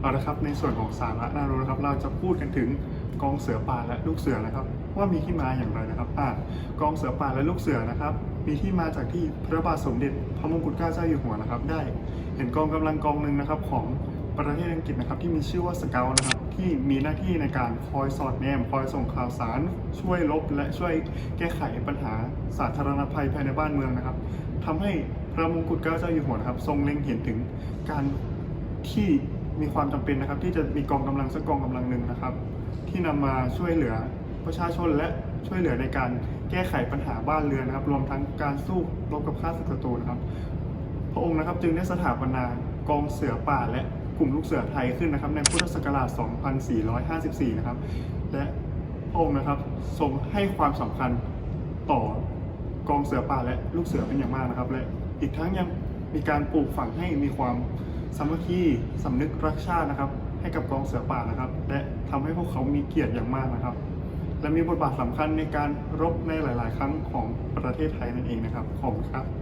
เอาละครับในส่วนของสาระน่ารู้นะครับเราจะพูดกันถึงกองเสือป่าและลูกเสือนะครับ ว่ามีที่มาอย่างไรนะครับอ่ากองเสือป่าและลูกเสือนะครับ มีที่มาจากที่พระบาทสมเด็จพระมงกุฎเกล้าเจ้าอยู่หัวนะครับ ได้เห็นกองกำลังกองหนึ่งนะครับของประเทศอังกฤษนะครับที่มีชื่อว่าสเกลนะครับที่มีหน้าที่ในการคอยสอดแนม คอยส่งข่าวสาร ช่วยลบ และช่วยแก้ไขปัญหาสาธารณภัยภายในบ้านเมืองนะครับทำให้พระมงกุฎเกล้าเจ้าอยู่หัวนะครับ ทรงเล็งเห็นถึงการที่ มีความจำเป็นนะครับ ที่จะมีกองกำลังสักกองกำลังหนึ่งนะครับ ที่นำมาช่วยเหลือประชาชนและช่วยเหลือในการแก้ไขปัญหาบ้านเรือนนะครับ รวมทั้งการสู้รบกับข้าศึกศัตรูนะครับ พระองค์นะครับจึงได้สถาปนากองเสือป่าและกลุ่มลูกเสือไทยขึ้นนะครับ ในพุทธศักราช 2454 นะครับ และพระองค์นะครับทรงให้ความสำคัญต่อกองเสือป่าและลูกเสือเป็นอย่างมากนะครับ และอีกทั้งยังมีการปลูกฝังให้มีความ สามัคคีสำนึกรักชาตินะครับ ให้กับกองเสือป่านะครับ และทำให้พวกเขามีเกียรติอย่างมากนะครับ และมีบทบาทสำคัญในการรบในหลาย ๆ ครั้งของประเทศไทยนั่นเองนะครับขอบคุณครับ